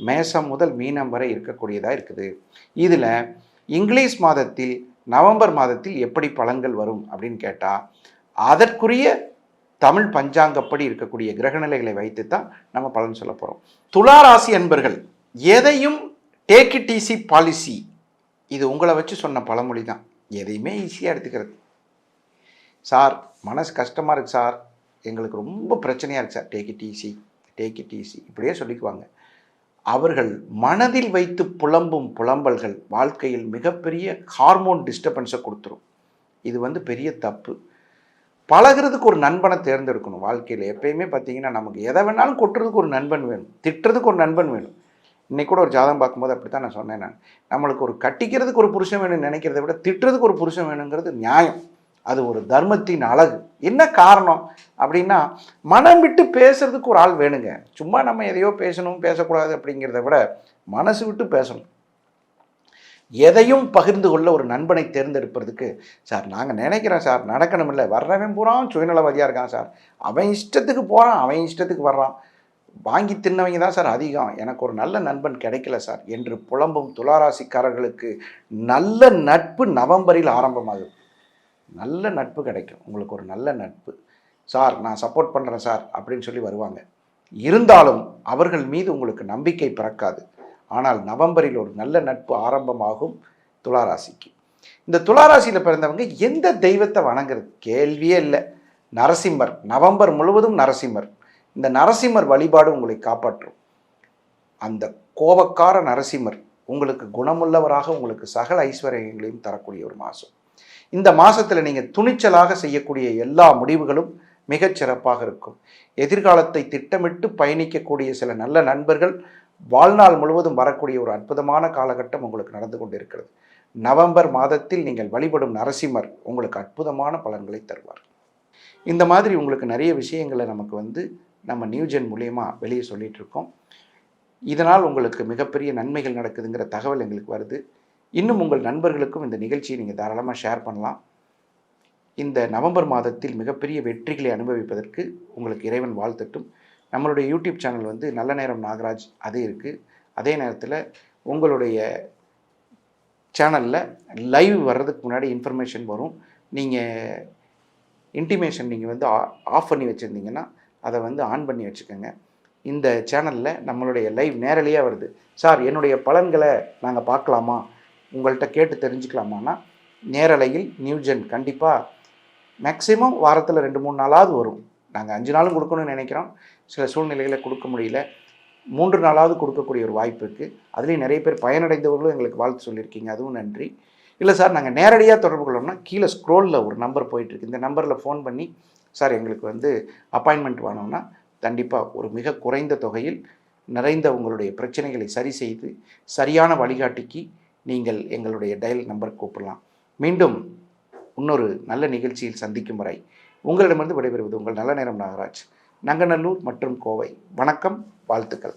மேசம் முதல் மீனம் வரை இருக்கக்கூடியதாக இருக்குது. இதில் இங்கிலீஷ் மாதத்தில் நவம்பர் மாதத்தில் எப்படி பலன்கள் வரும் அப்படின்னு கேட்டால் அதற்குரிய தமிழ் பஞ்சாங்கப்படி இருக்கக்கூடிய கிரகநிலைகளை வைத்து தான் நம்ம பலன் சொல்ல போகிறோம் துலா ராசி அன்பர்கள் எதையும் டேக் இட் ஈஸி பாலிசி இது உங்களை வச்சு சொன்ன பழமொழி தான். எதையுமே ஈஸியாக எடுத்துக்கிறது. சார் மனசு கஷ்டமாக இருக்குது சார். எங்களுக்கு ரொம்ப பிரச்சனையாக இருக்குது sir. Take it easy take it easy இப்படியே சொல்லிக்குவாங்க. அவர்கள் மனதில் வைத்து புலம்பும் புலம்பல்கள் வாழ்க்கையில் மிகப்பெரிய ஹார்மோன் டிஸ்டர்பன்ஸை கொடுத்துரும். இது வந்து பெரிய தப்பு. பழகிறதுக்கு ஒரு நண்பனை தேர்ந்தெடுக்கணும் வாழ்க்கையில். எப்பயுமே பார்த்தீங்கன்னா நமக்கு எதை வேணாலும் கொட்டுறதுக்கு ஒரு நண்பன் வேணும். திட்டுறதுக்கு ஒரு நண்பன் வேணும். இன்றைக்கி கூட ஒரு ஜாதகம் பார்க்கும்போது அப்படி தான் நான் சொன்னேன் நான். நம்மளுக்கு ஒரு கட்டிக்கிறதுக்கு ஒரு புருஷன் வேணும்னு நினைக்கிறத விட திட்டுறதுக்கு ஒரு புருஷன் வேணுங்கிறது நியாயம். அது ஒரு தர்மத்தின் அழகு. என்ன காரணம்? அப்படின்னா மனம் விட்டு பேசுறதுக்கு ஒரு ஆள் வேணுங்க. சும்மா நம்ம எதையோ பேசணும் பேசக்கூடாது அப்படிங்கிறத விட மனசு விட்டு பேசணும். எதையும் பகிர்ந்து கொள்ள ஒரு நண்பனை தேர்ந்தெடுப்பதுக்கு சார் நாங்கள் நினைக்கிறோம் சார் நடக்கணும் இல்லை வர்றவன் பூரா சுயநலவாதியாக இருக்கான் சார். அவன் இஷ்டத்துக்கு போகிறான் அவன் இஷ்டத்துக்கு வர்றான். வாங்கி தின்னவங்க தான் சார் அதிகம். எனக்கு ஒரு நல்ல நண்பன் கிடைக்கல சார். என்று புலம்பும் துளாராசிக்காரர்களுக்கு நல்ல நட்பு நவம்பரில் ஆரம்பமாகுது. நல்ல நட்பு கிடைக்கும். உங்களுக்கு ஒரு நல்ல நட்பு. சார் நான் சப்போர்ட் பண்ணுறேன் சார் அப்படின்னு சொல்லி வருவாங்க. இருந்தாலும் அவர்கள் மீது உங்களுக்கு நம்பிக்கை பிறக்காது. ஆனால் நவம்பரில் ஒரு நல்ல நட்பு ஆரம்பமாகும் துளாராசிக்கு. இந்த துளாராசியில் பிறந்தவங்க எந்த தெய்வத்தை வணங்குறது? கேள்வியே இல்லை. நரசிம்மர். நவம்பர் முழுவதும் நரசிம்மர். இந்த நரசிம்மர் வழிபாடு உங்களை காப்பாற்றும். அந்த கோபக்கார நரசிம்மர் உங்களுக்கு குணமுள்ளவராக உங்களுக்கு சகல ஐஸ்வர்யங்களையும் தரக்கூடிய ஒரு மாதம் இந்த மாதத்தில் நீங்கள் துணிச்சலாக செய்யக்கூடிய எல்லா முடிவுகளும் மிகச் சிறப்பாக இருக்கும். எதிர்காலத்தை திட்டமிட்டு பயணிக்கக்கூடிய சில நல்ல நண்பர்கள் வாழ்நாள் முழுவதும் வரக்கூடிய ஒரு அற்புதமான காலகட்டம் உங்களுக்கு நடந்து கொண்டிருக்கிறது. நவம்பர் மாதத்தில் நீங்கள் வழிபடும் நரசிம்மர் உங்களுக்கு அற்புதமான பலன்களை தருவார். இந்த மாதிரி உங்களுக்கு நிறைய விஷயங்களை நமக்கு வந்து நம்ம நியூஜென் மூலியமாக வெளியே சொல்லிகிட்ருக்கோம் இருக்கோம். இதனால் உங்களுக்கு மிகப்பெரிய நன்மைகள் நடக்குதுங்கிற தகவல் எங்களுக்கு வருது. இன்னும் உங்கள் நண்பர்களுக்கும் இந்த நிகழ்ச்சியை நீங்கள் தாராளமாக ஷேர் பண்ணலாம். இந்த நவம்பர் மாதத்தில் மிகப்பெரிய வெற்றிகளை அனுபவிப்பதற்கு உங்களுக்கு இறைவன் வாழ்த்தட்டும். நம்மளுடைய யூடியூப் சேனல் வந்து நல்ல நேரம் நாகராஜ் அது இருக்குது அதே நேரத்தில் உங்களுடைய சேனலில் லைவ் வர்றதுக்கு முன்னாடி இன்ஃபர்மேஷன் வரும். நீங்கள் இன்டிமேஷன் நீங்கள் வந்து ஆஃப் பண்ணி வச்சுருந்தீங்கன்னா அதை வந்து ஆன் பண்ணி வச்சுக்கோங்க. இந்த சேனலில் நம்மளுடைய லைவ் நேரலையாக வருது. சார் என்னுடைய பலன்களை நாங்கள் பார்க்கலாமா? உங்கள்கிட்ட கேட்டு தெரிஞ்சுக்கலாமான்னா நேரலையில் நியூஜென் கண்டிப்பாக மேக்ஸிமம் வாரத்தில் ரெண்டு மூணு நாளாவது வரும். நாங்கள் அஞ்சு நாளும் கொடுக்கணும்னு நினைக்கிறோம். சில சூழ்நிலைகளை கொடுக்க முடியல. மூன்று நாளாவது கொடுக்கக்கூடிய ஒரு வாய்ப்பு இருக்குது அதுலேயும் நிறைய பேர் பயனடைந்தவர்களும் எங்களுக்கு வாழ்த்து சொல்லியிருக்கீங்க. அதுவும் நன்றி. இல்லை சார் நாங்கள் நேரடியாக தொடர்பு கொள்ளோம்னா கீழே ஸ்க்ரோலில் ஒரு நம்பர் போயிட்டுருக்கு இந்த நம்பரில் ஃபோன் பண்ணி சார் எங்களுக்கு வந்து அப்பாயின்மெண்ட் வேணும்னா கண்டிப்பாக ஒரு மிக குறைந்த தொகையில் நிறைந்த உங்களுடைய பிரச்சனைகளை சரி செய்து சரியான வழிகாட்டிக்கு நீங்கள் எங்களுடைய டயல் நம்பர் கூப்பிடலாம். மீண்டும் இன்னொரு நல்ல நிகழ்ச்சியில் சந்திக்கும் வரை உங்களிடமிருந்து விடைபெறுவது உங்கள் நல்ல நேரம் நாகராஜ். நங்கநல்லூர் மற்றும் கோவை. வணக்கம் வாழ்த்துக்கள்.